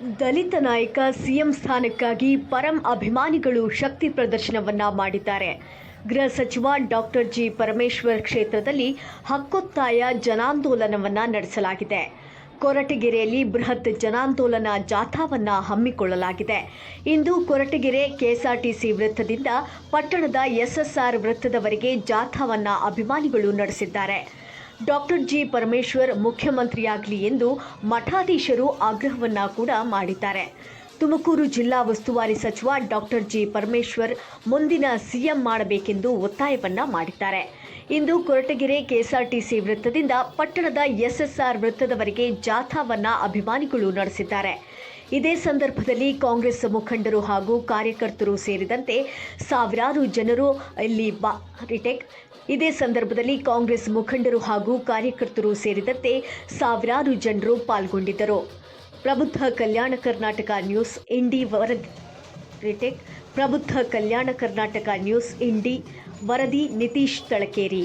ದಲಿತ ನಾಯಕ ಸಿಎಂ ಸ್ಥಾನಕ್ಕಾಗಿ ಪರಂ ಅಭಿಮಾನಿಗಳು ಶಕ್ತಿ ಪ್ರದರ್ಶನವನ್ನ ಮಾಡಿದ್ದಾರೆ. ಗೃಹ ಸಚಿವ ಡಾಕ್ಟರ್ ಜಿ ಪರಮೇಶ್ವರ್ ಕ್ಷೇತ್ರದಲ್ಲಿ ಹಕ್ಕೊತ್ತಾಯ ಜನಾಂದೋಲನವನ್ನ ನಡೆಸಲಾಗಿದೆ. ಕೊರಟಗೆರೆಯಲ್ಲಿ ಬೃಹತ್ ಜನಾಂದೋಲನ ಜಾಥಾವನ್ನ ಹಮ್ಮಿಕೊಳ್ಳಲಾಗಿದೆ. ಇಂದು ಕೊರಟಗೆರೆ ಕೆಎಸ್ಆರ್ಟಿಸಿ ವೃತ್ತದಿಂದ ಪಟ್ಟಣದ ಎಸ್ಎಸ್ಆರ್ ವೃತ್ತದವರೆಗೆ ಜಾಥಾವನ್ನ ಅಭಿಮಾನಿಗಳು ನಡೆಸಿದ್ದಾರೆ. ಡಾಕ್ಟರ್ ಜಿ ಪರಮೇಶ್ವರ್ ಮುಖ್ಯಮಂತ್ರಿಯಾಗಲಿ ಎಂದು ಮಠಾಧೀಶರು ಆಗ್ರಹವನ್ನು ಕೂಡ ಮಾಡಿದ್ದಾರೆ. ತುಮಕೂರು ಜಿಲ್ಲಾ ಉಸ್ತುವಾರಿ ಸಚಿವ ಡಾಕ್ಟರ್ ಜಿ ಪರಮೇಶ್ವರ್ ಮುಂದಿನ ಸಿಎಂ ಮಾಡಬೇಕೆಂದು ಒತ್ತಾಯವನ್ನ ಮಾಡಿದ್ದಾರೆ. ಇಂದು ಕೊರಟಗೆರೆ ಕೆಎಸ್ಆರ್ಟಿಸಿ ವೃತ್ತದಿಂದ ಪಟ್ಟಣದ ಎಸ್ಎಸ್ಆರ್ ವೃತ್ತದವರೆಗೆ ಜಾಥಾವನ್ನ ಅಭಿಮಾನಿಗಳು ನಡೆಸಿದ್ದಾರೆ. ಇದೇ ಸಂದರ್ಭದಲ್ಲಿ ಕಾಂಗ್ರೆಸ್ ಮುಖಂಡರು ಹಾಗೂ ಕಾರ್ಯಕರ್ತರು ಸೇರಿದಂತೆ ಸಾವಿರಾರು ಜನರು ಇಲ್ಲಿ ಬಾ ರಿಟೇಕ್ ಇದೇ ಸಂದರ್ಭದಲ್ಲಿ ಕಾಂಗ್ರೆಸ್ ಮುಖಂಡರು ಹಾಗೂ ಕಾರ್ಯಕರ್ತರು ಸೇರಿದಂತೆ ಸಾವಿರಾರು ಜನರು ಪಾಲ್ಗೊಂಡಿದ್ದರು. ಪ್ರಬುದ್ಧ ಕಲ್ಯಾಣ ಕರ್ನಾಟಕ ನ್ಯೂಸ್ ಇಂಡಿ ವರದಿ. ರಿಟೆಕ್ ಪ್ರಬುದ್ಧ ಕಲ್ಯಾಣ ಕರ್ನಾಟಕ ನ್ಯೂಸ್ ಇಂಡಿ ವರದಿ ನಿತೀಶ್ ತಳಕೇರಿ.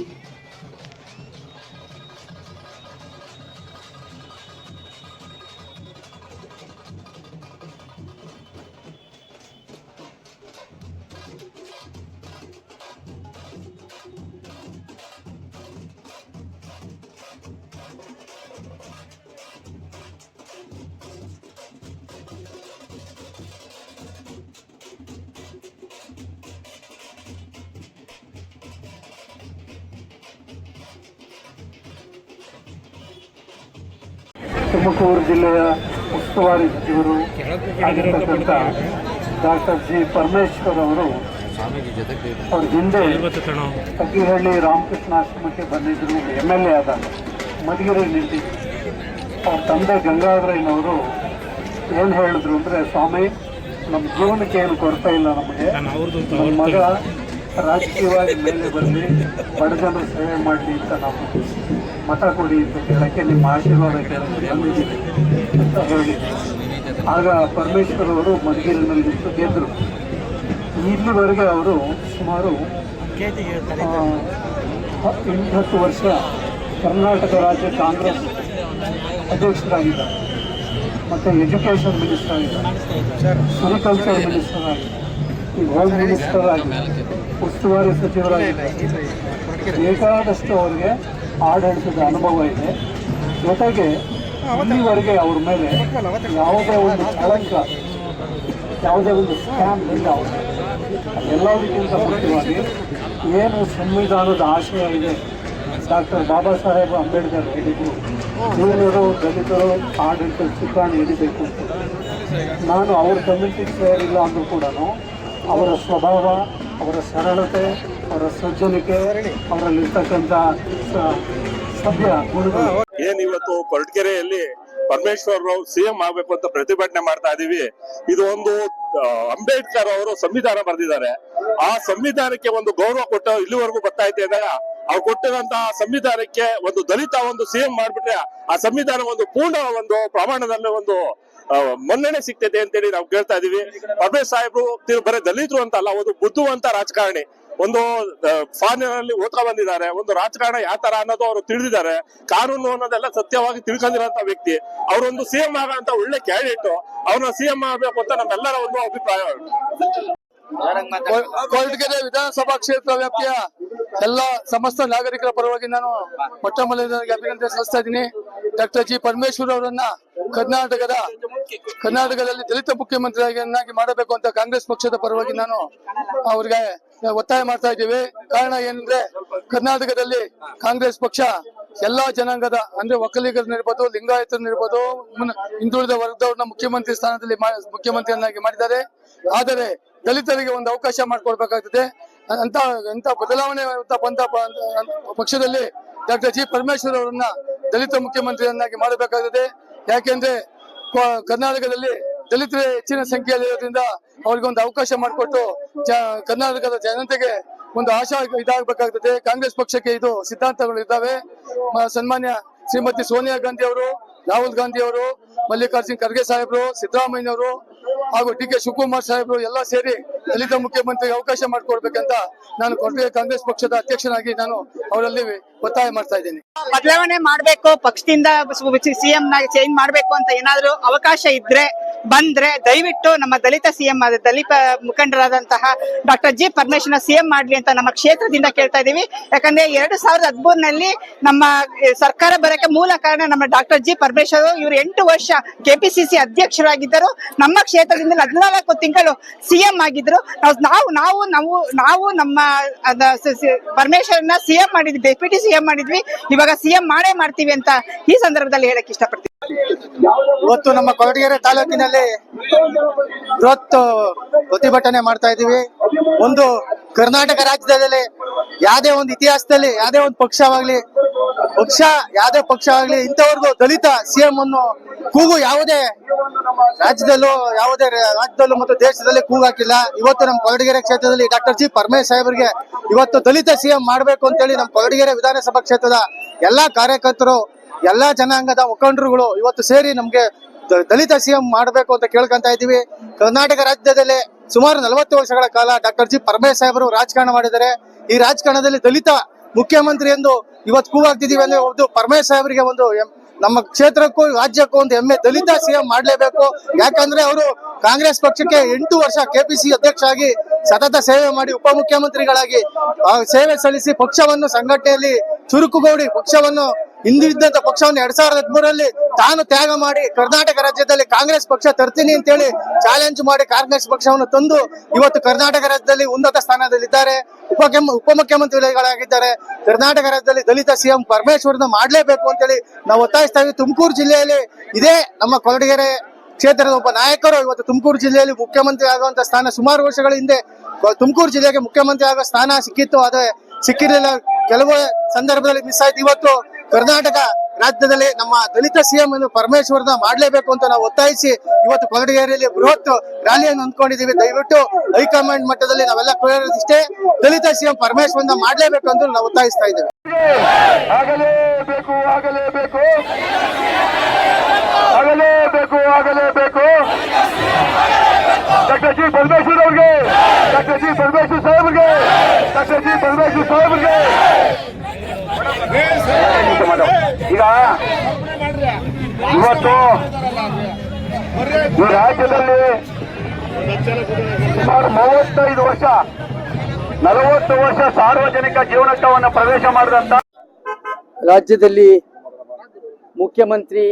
ತುಮಕೂರು ಜಿಲ್ಲೆಯ ಉಸ್ತುವಾರಿ ಸಚಿವರು ಆಗಿರ್ತಕ್ಕಂಥ ಡಾಕ್ಟರ್ ಜಿ ಪರಮೇಶ್ವರ್ ಅವರು ಅವ್ರ ಹಿಂದೆ ಅಗ್ಗಿಹಳ್ಳಿ ರಾಮಕೃಷ್ಣ ಆಶ್ರಮಕ್ಕೆ ಬಂದಿದ್ದರು ಎಂ ಎಲ್ ಎ ಆದ ಮಧುಗಿರಿ ನಿಂತಿದ್ರು ಅವ್ರ ತಂದೆ ಗಂಗಾಧರಯ್ಯನವರು ಏನು ಹೇಳಿದ್ರು ಅಂದರೆ ಸ್ವಾಮಿ ನಮ್ಮ ಜೀವನಕ್ಕೆ ಏನು ಕೊರತೆ ಇಲ್ಲ ನಮಗೆ. ನಮ್ಮ ಮಗ ರಾಜಕೀಯವಾಗಿ ಮೇಲೆ ಬರಲಿ ಬಡ ಜನರ ಸೇವೆ ಮಾಡಲಿ ಅಂತ ನಾವು ಮತ ಕೊಡಿ ಅಂತ ಕೇಳೋಕ್ಕೆ ನಿಮ್ಮ ಆಶೀರ್ವಾದ ಕೇಳಕ್ಕೆ ಅಂತ ಆಗ ಪರಮೇಶ್ವರ್ ಅವರು ಮಧುಗಿರಿನಲ್ಲಿ ನಿಂತು ಗೆದ್ದರು ಇಲ್ಲಿವರೆಗೆ ಅವರು ಸುಮಾರು ಆ, ಹತ್ತು ವರ್ಷ ಕರ್ನಾಟಕ ರಾಜ್ಯ ಕಾಂಗ್ರೆಸ್ ಅಧ್ಯಕ್ಷರಾಗಿದ್ದಾರೆ. ಮತ್ತು ಎಜುಕೇಷನ್ ಮಿನಿಸ್ಟರ್ ಆಗಿದ್ದಾರೆ. ಅಗ್ರಿಕಲ್ಚರ್ ಮಿನಿಸ್ಟರ್ ಆಗಿದೆ ಹೋಮ್ ಮಿನಿಸ್ಟರ್ ಆಗಿದೆ ಉಸ್ತುವಾರಿ ಸಚಿವರಾಗಿದ್ದಾರೆ. ಬೇಕಾದಷ್ಟು ಅವರಿಗೆ ಆಡಳಿತದ ಅನುಭವ ಇದೆ. ಜೊತೆಗೆ ಇಲ್ಲಿವರೆಗೆ ಅವ್ರ ಮೇಲೆ ಯಾವುದೇ ಒಂದು ಕಳಂಕ, ಯಾವುದೇ ಒಂದು ಸ್ಕ್ಯಾಮ್ ಇಲ್ಲ ಅವರು ಎಲ್ಲದಕ್ಕಿಂತ ಮುಖ್ಯವಾಗಿ ಏನು ಸಂವಿಧಾನದ ಆಶಯ ಇದೆ? ಡಾಕ್ಟರ್ ಬಾಬಾ ಸಾಹೇಬ್ ಅಂಬೇಡ್ಕರ್ ಹೇಳಿದ್ರು ದೀನರು ದಲಿತರು, ಆಡಳಿತ ಚುಕ್ಕಾಣಿ ಹಿಡಿಬೇಕು ನಾನು ಅವ್ರ ಕಮ್ಯುನಿಟಿ ಸೇರಿಲ್ಲ ಅಂದರೂ ಕೂಡ ಅವರ ಸ್ವಭಾವ ಅವರ ಸರಳತೆ, ಅವರ ಸಜ್ಜನಿಕೆ, ಅವರಲ್ಲಿರ್ತಕ್ಕಂಥ ಸಭ್ಯ ಇವತ್ತು ಕೊರಟಗೆರೆಯಲ್ಲಿ ಪರಮೇಶ್ವರ್ ರಾವ್ ಸಿಎಂ ಆಗ್ಬೇಕು ಅಂತ ಪ್ರತಿಭಟನೆ ಮಾಡ್ತಾ ಇದೀವಿ. ಇದು ಒಂದು ಅಂಬೇಡ್ಕರ್ ಅವರು ಸಂವಿಧಾನ ಬರೆದಿದ್ದಾರೆ. ಆ ಸಂವಿಧಾನಕ್ಕೆ ಒಂದು ಗೌರವ ಕೊಟ್ಟ ಇಲ್ಲಿವರೆಗೂ ಬರ್ತಾ ಇದೆ ಅಂದಾಗ ಅವ್ರು ಕೊಟ್ಟಿರುವಂತಹ ಸಂವಿಧಾನಕ್ಕೆ ಒಂದು ದಲಿತ ಒಂದು ಸಿಎಂ ಮಾಡ್ಬಿಟ್ರೆ, ಆ ಸಂವಿಧಾನ ಒಂದು ಪೂರ್ಣ ಒಂದು ಪ್ರಮಾಣದಲ್ಲಿ ಒಂದು ಮನ್ನಣೆ ಅಂತ ಅಂತೇಳಿ ನಾವು ಕೇಳ್ತಾ ಇದೀವಿ. ಪರಮೇಶ್ ಸಾಹೇಬ್ರು ಬರೀ ದಲಿತರು ಅಂತ ಅಲ್ಲ, ಒಂದು ಬುದ್ಧಿವಂತ ರಾಜಕಾರಣಿ, ಒಂದು ಫಾರಿನಲ್ಲಿ ಓದ್ಕೊ ಬಂದಿದ್ದಾರೆ, ಒಂದು ರಾಜಕಾರಣ ಯಾವ ತರ ಅನ್ನೋದು ಅವರು ತಿಳಿದಿದ್ದಾರೆ, ಕಾನೂನು ಅನ್ನೋದೆಲ್ಲ ಸತ್ಯವಾಗಿ ತಿಳ್ಕೊಂಡಿರೋಂತ ವ್ಯಕ್ತಿ, ಅವರೊಂದು ಸಿಎಂ ಆಗಂತ ಒಳ್ಳೆ ಕ್ಯಾಂಡಿಡೇಟ್, ಅವ್ರನ್ನ ಸಿಎಂ ಆಗಬೇಕು ಅಂತ ನಮ್ಮೆಲ್ಲರ ಒಂದು ಅಭಿಪ್ರಾಯ ಕೊರಟಗೆರೆ ವಿಧಾನಸಭಾ ಕ್ಷೇತ್ರ ವ್ಯಾಪ್ತಿಯ ಎಲ್ಲ ಸಮಸ್ತ ನಾಗರಿಕರ ಪರವಾಗಿ ನಾನು ಮೊಟ್ಟ ಮೊದಲನೇದಾಗಿ ಅಭಿನಂದನೆ ಸಲ್ಲಿಸ್ತಾ ಇದ್ದೀನಿ. Doctor G. ಪರಮೇಶ್ವರ್ ಅವರನ್ನ ಕರ್ನಾಟಕದ ಕರ್ನಾಟಕದಲ್ಲಿ ದಲಿತ ಮುಖ್ಯಮಂತ್ರಿಯನ್ನಾಗಿ ಮಾಡಬೇಕು ಅಂತ ಕಾಂಗ್ರೆಸ್ ಪಕ್ಷದ ಪರವಾಗಿ ನಾನು ಅವ್ರಿಗೆ ಒತ್ತಾಯ ಮಾಡ್ತಾ ಇದ್ದೀವಿ. ಕಾರಣ ಏನಂದ್ರೆ ಕರ್ನಾಟಕದಲ್ಲಿ ಕಾಂಗ್ರೆಸ್ ಪಕ್ಷ ಎಲ್ಲಾ ಜನಾಂಗದ ಅಂದ್ರೆ ಒಕ್ಕಲಿಗರನ್ನಿರ್ಬೋದು ಲಿಂಗಾಯತರನ್ನಿರ್ಬೋದು ಹಿಂದುಳಿದ ವರ್ಗದವ್ರನ್ನ ಮುಖ್ಯಮಂತ್ರಿ ಸ್ಥಾನದಲ್ಲಿ ಮುಖ್ಯಮಂತ್ರಿಯನ್ನಾಗಿ ಮಾಡಿದ್ದಾರೆ. ಆದರೆ ದಲಿತರಿಗೆ ಒಂದು ಅವಕಾಶ ಮಾಡಿಕೊಡ್ಬೇಕಾಗ್ತದೆ. ಅಂತ ಅಂತ ಬದಲಾವಣೆ ಅಂತ ಬಂದ ಪಕ್ಷದಲ್ಲಿ ಡಾಕ್ಟರ್ ಜಿ ಪರಮೇಶ್ವರ್ ಅವರನ್ನ ದಲಿತ ಮುಖ್ಯಮಂತ್ರಿಯನ್ನಾಗಿ ಮಾಡಬೇಕಾಗಿದೆ ಯಾಕೆಂದ್ರೆ ಕರ್ನಾಟಕದಲ್ಲಿ ದಲಿತರೇ ಹೆಚ್ಚಿನ ಸಂಖ್ಯೆಯಲ್ಲಿರೋದ್ರಿಂದ ಅವ್ರಿಗೆ ಒಂದು ಅವಕಾಶ ಮಾಡಿಕೊಟ್ಟು ಕರ್ನಾಟಕದ ಜನತೆಗೆ ಒಂದು ಆಶಾ ಇದಾಗಬೇಕಾಗ್ತದೆ. ಕಾಂಗ್ರೆಸ್ ಪಕ್ಷಕ್ಕೆ ಇದು ಸಿದ್ಧಾಂತಗಳು ಇದ್ದಾವೆ ಸನ್ಮಾನ್ಯ ಶ್ರೀಮತಿ ಸೋನಿಯಾ ಗಾಂಧಿ ಅವರು ರಾಹುಲ್ ಗಾಂಧಿ ಅವರು ಮಲ್ಲಿಕಾರ್ಜುನ್ ಖರ್ಗೆ ಸಾಹೇಬರು, ಸಿದ್ದರಾಮಯ್ಯನವರು ಹಾಗೂ ಡಿ ಕೆ ಶಿವಕುಮಾರ್ ಸಾಹೇಬರು ಎಲ್ಲ ಸೇರಿ ದಲಿತ ಮುಖ್ಯಮಂತ್ರಿಗೆ ಅವಕಾಶ ಮಾಡಿಕೊಡ್ಬೇಕಂತ ನಾನು ಕೊಟ್ಟಿಗೆ ಕಾಂಗ್ರೆಸ್ ಪಕ್ಷದ ಅಧ್ಯಕ್ಷನಾಗಿ ನಾನು ಅವರಲ್ಲಿ ಒತ್ತಾಯ ಮಾಡ್ತಾ ಇದ್ದೀನಿ ಬದಲಾವಣೆ ಮಾಡ್ಬೇಕು ಪಕ್ಷದಿಂದ ಸಿಎಂ ಚೇಂಜ್ ಮಾಡ್ಬೇಕು ಅಂತ ಏನಾದ್ರು ಅವಕಾಶ ಇದ್ರೆ ಬಂದ್ರೆ ದಯವಿಟ್ಟು ನಮ್ಮ ದಲಿತ ಸಿಎಂ ಆದ ದಲಿತ ಮುಖಂಡರಾದಂತಹ ಡಾಕ್ಟರ್ ಜಿ ಪರಮೇಶ್ವರ ಸಿಎಂ ಮಾಡ್ಲಿ ಅಂತ ನಮ್ಮ ಕ್ಷೇತ್ರದಿಂದ ಕೇಳ್ತಾ ಇದೀವಿ. ಯಾಕಂದ್ರೆ ಎರಡು ಸಾವಿರದ ಹದಿಮೂರಿನಲ್ಲಿ ನಮ್ಮ ಸರ್ಕಾರ ಬರಕ್ಕೆ ಮೂಲ ಕಾರಣ ನಮ್ಮ ಡಾಕ್ಟರ್ ಜಿ ಪರಮೇಶ್ವರ್ ಇವರು ಎಂಟು ವರ್ಷ ಕೆಪಿಸಿಸಿ ಅಧ್ಯಕ್ಷರಾಗಿದ್ದರು. ನಮ್ಮ ಕ್ಷೇತ್ರದಿಂದ ಹದಿನಾಲ್ಕು ತಿಂಗಳು ಸಿಎಂ ಆಗಿದ್ರು. ನಾವು ನಾವು ನಾವು ನಾವು ನಮ್ಮ ಪರಮೇಶ್ವರನ್ನ ಸಿಎಂ ಮಾಡಿದ್ವಿ, ಡೆಪ್ಯೂಟಿ ಸಿಎಂ ಮಾಡಿದ್ವಿ. ಇವಾಗ ಸಿಎಂ ಮಾಡೇ ಮಾಡ್ತೀವಿ ಅಂತ ಈ ಸಂದರ್ಭದಲ್ಲಿ ಹೇಳಕ್ ಇಷ್ಟಪಡ್ತೀವಿ ಇವತ್ತು ನಮ್ಮ ಕೊರಟಗೆರೆ ತಾಲೂಕಿನಲ್ಲಿ ಬೃಹತ್ ಪ್ರತಿಭಟನೆ ಮಾಡ್ತಾ ಇದೀವಿ ಒಂದು ಕರ್ನಾಟಕ ರಾಜ್ಯದಲ್ಲಿ ಯಾವ್ದೇ ಒಂದು ಇತಿಹಾಸದಲ್ಲಿ, ಯಾವ್ದೇ ಒಂದು ಪಕ್ಷವಾಗ್ಲಿ, ಪಕ್ಷ ಯಾವ್ದೇ ಪಕ್ಷವಾಗ್ಲಿ ಆಗ್ಲಿ ಇಂಥವ್ರದ್ದು ದಲಿತ ಸಿಎಂ ಅನ್ನು ಕೂಗು ಯಾವುದೇ ರಾಜ್ಯದಲ್ಲೂ ಯಾವುದೇ ರಾಜ್ಯದಲ್ಲೂ ಮತ್ತು ದೇಶದಲ್ಲಿ ಕೂಗಾಕಿಲ್ಲ ಇವತ್ತು ನಮ್ಮ ಕೊರಟಗೆರೆ ಕ್ಷೇತ್ರದಲ್ಲಿ ಡಾಕ್ಟರ್ ಜಿ ಪರಮೇಶ್ ಸಾಹೇಬರಿಗೆ ಇವತ್ತು ದಲಿತ ಸಿಎಂ ಮಾಡಬೇಕು ಅಂತೇಳಿ ನಮ್ಮ ಕೊರಟಗೆರೆ ವಿಧಾನಸಭಾ ಕ್ಷೇತ್ರದ ಎಲ್ಲಾ ಕಾರ್ಯಕರ್ತರು, ಎಲ್ಲಾ ಜನಾಂಗದ ಮುಖಂಡರುಗಳು ಇವತ್ತು ಸೇರಿ ನಮ್ಗೆ ದಲಿತ ಸಿಎಂ ಮಾಡಬೇಕು ಅಂತ ಕೇಳ್ಕೊಂತ ಇದ್ದೀವಿ. ಕರ್ನಾಟಕ ರಾಜ್ಯದಲ್ಲಿ ಸುಮಾರು ನಲವತ್ತು ವರ್ಷಗಳ ಕಾಲ ಡಾಕ್ಟರ್ ಜಿ ಪರಮೇಶ್ ಸಾಹೇಬರು ರಾಜಕಾರಣ ಮಾಡಿದ್ದಾರೆ. ಈ ರಾಜಕಾರಣದಲ್ಲಿ ದಲಿತ ಮುಖ್ಯಮಂತ್ರಿ ಎಂದು ಇವತ್ತು ಕೂಗಾಗ್ತಿದೀವಿ ಅಂದ್ರೆ ಒಂದು ಪರಮೇಶ್ ಸಾಹೇಬರಿಗೆ ಒಂದು ನಮ್ಮ ಕ್ಷೇತ್ರಕ್ಕೂ ರಾಜ್ಯಕ್ಕೂ ಒಂದು ಹೆಮ್ಮೆ. ದಲಿತ ಸಿಎಂ ಮಾಡ್ಲೇಬೇಕು. ಯಾಕಂದ್ರೆ ಅವರು ಕಾಂಗ್ರೆಸ್ ಪಕ್ಷಕ್ಕೆ ಎಂಟು ವರ್ಷ ಕೆಪಿಸಿ ಅಧ್ಯಕ್ಷ ಆಗಿ ಸತತ ಸೇವೆ ಮಾಡಿ ಉಪಮುಖ್ಯಮಂತ್ರಿಗಳಾಗಿ ಸೇವೆ ಸಲ್ಲಿಸಿ ಪಕ್ಷವನ್ನು ಸಂಘಟನೆಯಲ್ಲಿ ಚುರುಕುಗೌಡಿ ಪಕ್ಷವನ್ನು ಹಿಂದಿದ್ದಂತ ಪಕ್ಷವನ್ನು ಎರಡ್ ಸಾವಿರದ ಹದಿಮೂರರಲ್ಲಿ ತಾನು ತ್ಯಾಗ ಮಾಡಿ ಕರ್ನಾಟಕ ರಾಜ್ಯದಲ್ಲಿ ಕಾಂಗ್ರೆಸ್ ಪಕ್ಷ ತರ್ತೀನಿ ಅಂತೇಳಿ ಚಾಲೆಂಜ್ ಮಾಡಿ ಕಾಂಗ್ರೆಸ್ ಪಕ್ಷವನ್ನು ತಂದು ಇವತ್ತು ಕರ್ನಾಟಕ ರಾಜ್ಯದಲ್ಲಿ ಉನ್ನತ ಸ್ಥಾನದಲ್ಲಿದ್ದಾರೆ. ಉಪ ಉಪಮುಖ್ಯಮಂತ್ರಿಗಳಾಗಿದ್ದಾರೆ. ಕರ್ನಾಟಕ ರಾಜ್ಯದಲ್ಲಿ ದಲಿತ ಸಿಎಂ ಪರಮೇಶ್ವರನ ಮಾಡ್ಲೇಬೇಕು ಅಂತೇಳಿ ನಾವು ಒತ್ತಾಯಿಸ್ತಾ ತುಮಕೂರು ಜಿಲ್ಲೆಯಲ್ಲಿ ಇದೇ ನಮ್ಮ ಕೊರಟಗೆರೆ ಕ್ಷೇತ್ರದ ಒಬ್ಬ ನಾಯಕರು ಇವತ್ತು ತುಮಕೂರು ಜಿಲ್ಲೆಯಲ್ಲಿ ಮುಖ್ಯಮಂತ್ರಿ ಆಗುವಂತ ಸ್ಥಾನ ಸುಮಾರು ವರ್ಷಗಳ ಹಿಂದೆ ತುಮಕೂರು ಜಿಲ್ಲೆಗೆ ಮುಖ್ಯಮಂತ್ರಿ ಆಗೋ ಸ್ಥಾನ ಸಿಕ್ಕಿತ್ತು. ಆದರೆ ಸಿಕ್ಕಿರಲಿಲ್ಲ. ಕೆಲವು ಸಂದರ್ಭದಲ್ಲಿ ಮಿಸ್ ಆಯ್ತು. ಇವತ್ತು ಕರ್ನಾಟಕ ರಾಜ್ಯದಲ್ಲಿ ನಮ್ಮ ದಲಿತ ಸಿಎಂ ಅನ್ನು ಪರಮೇಶ್ವರನ ಮಾಡಲೇಬೇಕು ಅಂತ ನಾವು ಒತ್ತಾಯಿಸಿ ಇವತ್ತು ಕೊರಟಗೆರೆಯಲ್ಲಿ ಬೃಹತ್ ರ್ಯಾಲಿಯನ್ನು ಅಂದ್ಕೊಂಡಿದ್ದೀವಿ ದಯವಿಟ್ಟು ಹೈಕಮಾಂಡ್ ಮಟ್ಟದಲ್ಲಿ ನಾವೆಲ್ಲ ಕೋರೋದಿಷ್ಟೇ ದಲಿತ ಸಿಎಂ ಪರಮೇಶ್ವರನ ಮಾಡಲೇಬೇಕು ಅಂತ ನಾವು ಒತ್ತಾಯಿಸ್ತಾ ಇದ್ದೇವೆ. ಆಗಲೇಬೇಕು ಆಗಲೇಬೇಕು. ಆಗಲೇಬೇಕು ಆಗಲೇಬೇಕು. Doctor G. ಪರಮೇಶ್ವರ್ ಅವ್ರಿಗೆ, ಡಾಕ್ಟರ್ ಜಿ. ಪರಮೇಶ್ವರ್ ಸಾಹೇಬ್ರಿಗೆ, ಡಾಕ್ಟರ್ ಜಿ. ಪರಮೇಶ್ವರ್ ಸಾಹೇಬ್ರಿಗೆ. ಈಗ ಇವತ್ತು ಈ ರಾಜ್ಯದಲ್ಲಿ ಸುಮಾರು ಮೂವತ್ತೈದು ವರ್ಷ, ನಲವತ್ತು ವರ್ಷ ಸಾರ್ವಜನಿಕ ಜೀವನವನ್ನು ಪ್ರವೇಶ ಮಾಡಿದಂತ ರಾಜ್ಯದಲ್ಲಿ ಮುಖ್ಯಮಂತ್ರಿ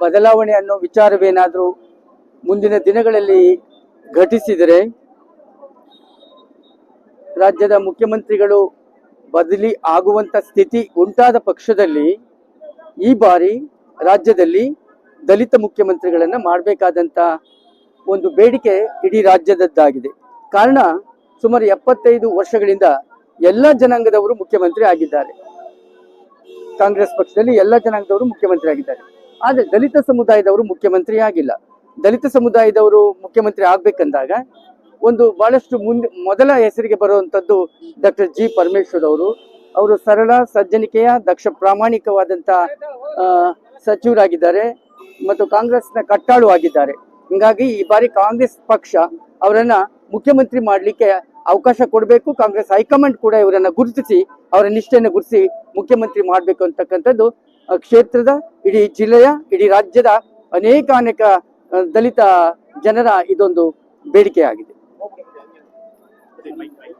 ಬದಲಾವಣೆ ಅನ್ನೋ ವಿಚಾರವೇನಾದರೂ ಮುಂದಿನ ದಿನಗಳಲ್ಲಿ ಘಟಿಸಿದರೆ ರಾಜ್ಯದ ಮುಖ್ಯಮಂತ್ರಿಗಳು ಬದಲಿ ಆಗುವಂತ ಸ್ಥಿತಿ ಉಂಟಾದ ಪಕ್ಷದಲ್ಲಿ ಈ ಬಾರಿ ರಾಜ್ಯದಲ್ಲಿ ದಲಿತ ಮುಖ್ಯಮಂತ್ರಿಗಳನ್ನ ಮಾಡಬೇಕಾದಂತ ಒಂದು ಬೇಡಿಕೆ ಇಡೀ ರಾಜ್ಯದದ್ದಾಗಿದೆ. ಕಾರಣ ಸುಮಾರು ಎಪ್ಪತ್ತೈದು ವರ್ಷಗಳಿಂದ ಎಲ್ಲ ಜನಾಂಗದವರು ಮುಖ್ಯಮಂತ್ರಿ ಆಗಿದ್ದಾರೆ. ಕಾಂಗ್ರೆಸ್ ಪಕ್ಷದಲ್ಲಿ ಎಲ್ಲ ಜನಾಂಗದವರು ಮುಖ್ಯಮಂತ್ರಿ ಆಗಿದ್ದಾರೆ. ಆದರೆ ದಲಿತ ಸಮುದಾಯದವರು ಮುಖ್ಯಮಂತ್ರಿ ಆಗಿಲ್ಲ. ದಲಿತ ಸಮುದಾಯದವರು ಮುಖ್ಯಮಂತ್ರಿ ಆಗ್ಬೇಕಂದಾಗ ಒಂದು ಬಹಳಷ್ಟು ಮುಂದೆ ಮೊದಲ ಹೆಸರಿಗೆ ಬರುವಂತದ್ದು ಡಾಕ್ಟರ್ ಜಿ ಪರಮೇಶ್ವರ್ ಅವರು ಅವರು ಸರಳ, ಸಜ್ಜನಿಕೆಯ, ದಕ್ಷ ಪ್ರಾಮಾಣಿಕವಾದಂತಹ ಸಚಿವರಾಗಿದ್ದಾರೆ ಮತ್ತು ಕಾಂಗ್ರೆಸ್ನ ಕಟ್ಟಾಳು ಆಗಿದ್ದಾರೆ. ಹಿಂಗಾಗಿ ಈ ಬಾರಿ ಕಾಂಗ್ರೆಸ್ ಪಕ್ಷ ಅವರನ್ನ ಮುಖ್ಯಮಂತ್ರಿ ಮಾಡಲಿಕ್ಕೆ ಅವಕಾಶ ಕೊಡಬೇಕು. ಕಾಂಗ್ರೆಸ್ ಹೈಕಮಾಂಡ್ ಕೂಡ ಇವರನ್ನ ಗುರುತಿಸಿ, ಅವರ ನಿಷ್ಠೆಯನ್ನು ಗುರುತಿಸಿ ಮುಖ್ಯಮಂತ್ರಿ ಮಾಡಬೇಕು ಅಂತಕ್ಕಂಥದ್ದು ಕ್ಷೇತ್ರದ, ಇಡೀ ಜಿಲ್ಲೆಯ, ಇಡೀ ರಾಜ್ಯದ ಅನೇಕ ಅನೇಕ ದಲಿತ ಜನರ ಇದೊಂದು ಬೇಡಿಕೆಯಾಗಿದೆ. within my mind.